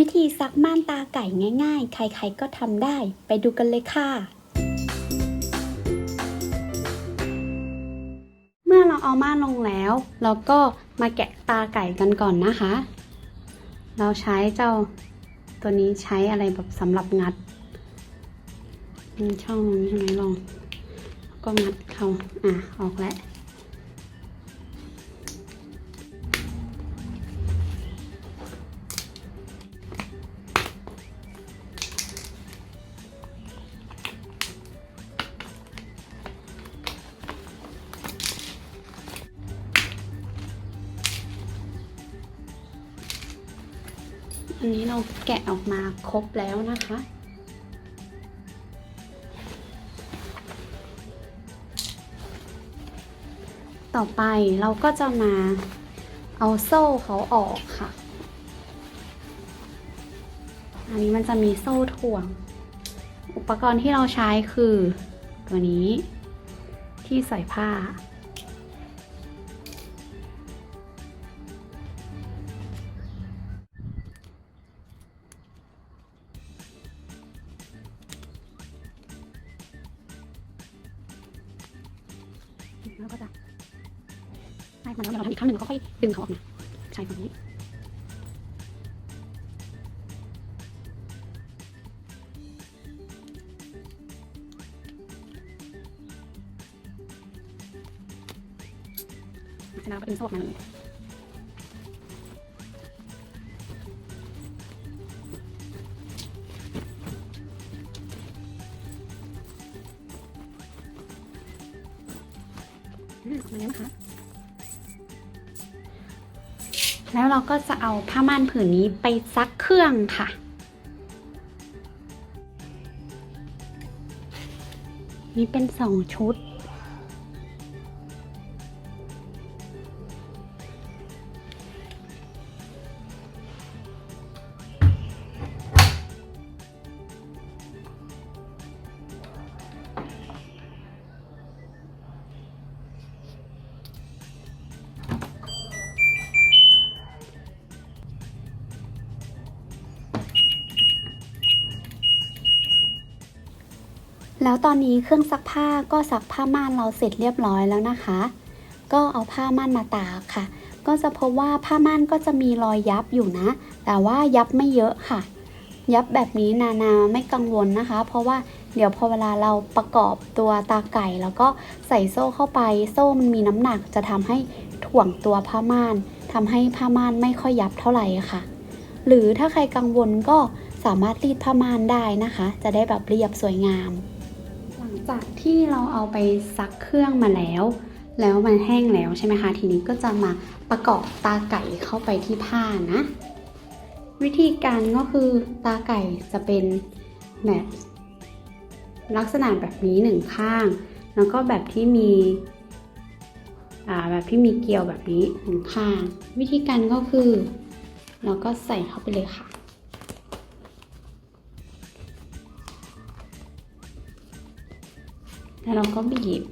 วิธีซักม่านตาไก่ง่าย ๆ ใครๆก็ทำได้ ไปดูกันเลยค่ะ เมื่อเราเอาม่านลงแล้ว เราก็มาแกะตาไก่กันก่อนนะคะ เราใช้เจ้าตัวนี้ใช้อะไรแบบสำหรับงัดช่องนี้ใช่ไหมลอง ก็งัดเขาอะออกแล้ว อันนี้เราแกะออกมาครบแล้วนะคะ ต่อไปเราก็จะมาเอาโซ่เขาออกค่ะ อันนี้มันจะมีโซ่ถ่วง อุปกรณ์ที่เราใช้คือตัวนี้ที่ใส่ผ้า แล้วก็จะใช่มันแล้วเราทำอีกครั้งหนึ่งก็ค่อยดึงเขาออกมาใช่ตรงนี้เสร็จแล้วก็ดึงโซ่ออกมาเลย แล้วนะคะ แล้วเราก็จะเอาผ้าม่านผืนนี้ไปซักเครื่องค่ะนี่เป็นสองชุด แล้วตอนนี้เครื่องซักผ้าก็ซักผ้าม่านเราเสร็จเรียบร้อยแล้วนะคะ ก็เอาผ้าม่านมาตากค่ะ ก็จะพบว่าผ้าม่านก็จะมีรอยยับอยู่นะ แต่ว่ายับไม่เยอะค่ะ ยับแบบนี้นานาไม่กังวลนะคะ เพราะว่าเดี๋ยวพอเวลาเราประกอบตัวตาไก่ แล้วก็ใส่โซ่เข้าไป โซ่มันมีน้ำหนักจะทำให้ถ่วงตัวผ้าม่านทำให้ผ้าม่านไม่ค่อยยับเท่าไหร่ค่ะ หรือถ้าใครกังวลก็สามารถรีดผ้าม่านได้นะคะ จะได้แบบเรียบสวยงาม จากที่เราเอาไปซักเครื่องมาแล้ว แล้วมันแห้งแล้วใช่ไหมคะ ทีนี้ก็จะมาประกอบตาไก่เข้าไปที่ผ้านะ วิธีการก็คือตาไก่จะเป็นแบบลักษณะแบบนี้หนึ่งข้าง แล้วก็แบบที่มีแบบที่มีเกลียวแบบนี้หนึ่งข้าง วิธีการก็คือ เราก็ใส่เข้าไปเลยค่ะ แล้วเราก็บีบ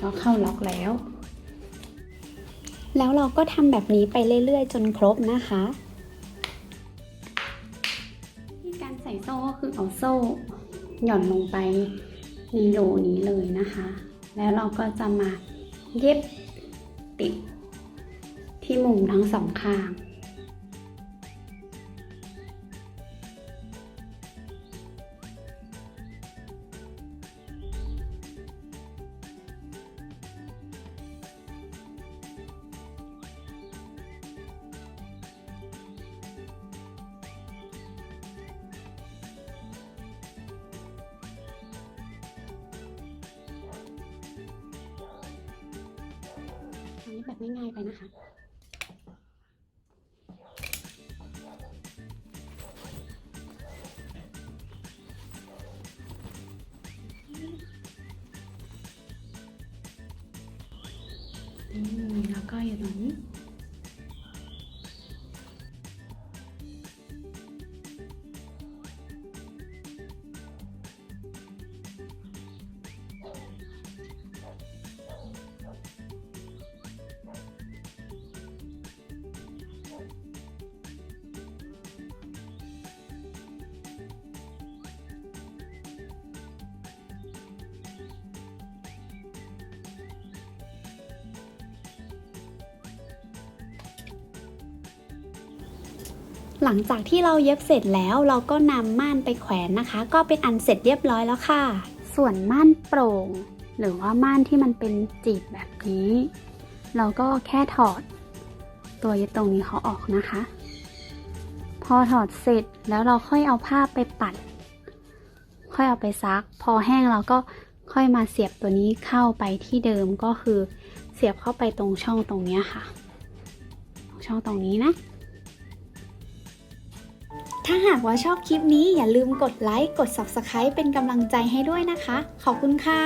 ก็เข้าล็อกแล้ว แล้วเราก็ทำแบบนี้ไปเรื่อยๆ จนครบนะคะที่การใส่โซ่ก็คือเอาโซ่หย่อนลงไปในโหลนี้เลยนะคะ แล้วเราก็จะมาเย็บ ติดที่มุมทั้งสองข้าง แบบง่ายๆไปนะคะอืมแล้วก็อยู่ตรงนี้ หลังจากที่เราเย็บเสร็จแล้วเราก็นำม่านไปแขวนนะคะ ก็เป็นอันเสร็จเรียบร้อยแล้วค่ะ ส่วนม่านโปร่ง หรือว่าม่านที่มันเป็นจีบแบบนี้ เราก็แค่ถอด ตัวเย็บตรงนี้เขาออกนะคะ พอถอดเสร็จแล้วเราค่อยเอาผ้าไปปัด ค่อยเอาไปซัก พอแห้งเราก็ค่อยมาเสียบตัวนี้เข้าไปที่เดิมก็คือเสียบเข้าไปตรงช่องตรงนี้ค่ะตรงช่องตรงนี้นะ ถ้าหากว่าชอบคลิปนี้อย่าลืมกดไลค์ กด Subscribe เป็นกำลังใจให้ด้วยนะคะ ขอบคุณค่ะ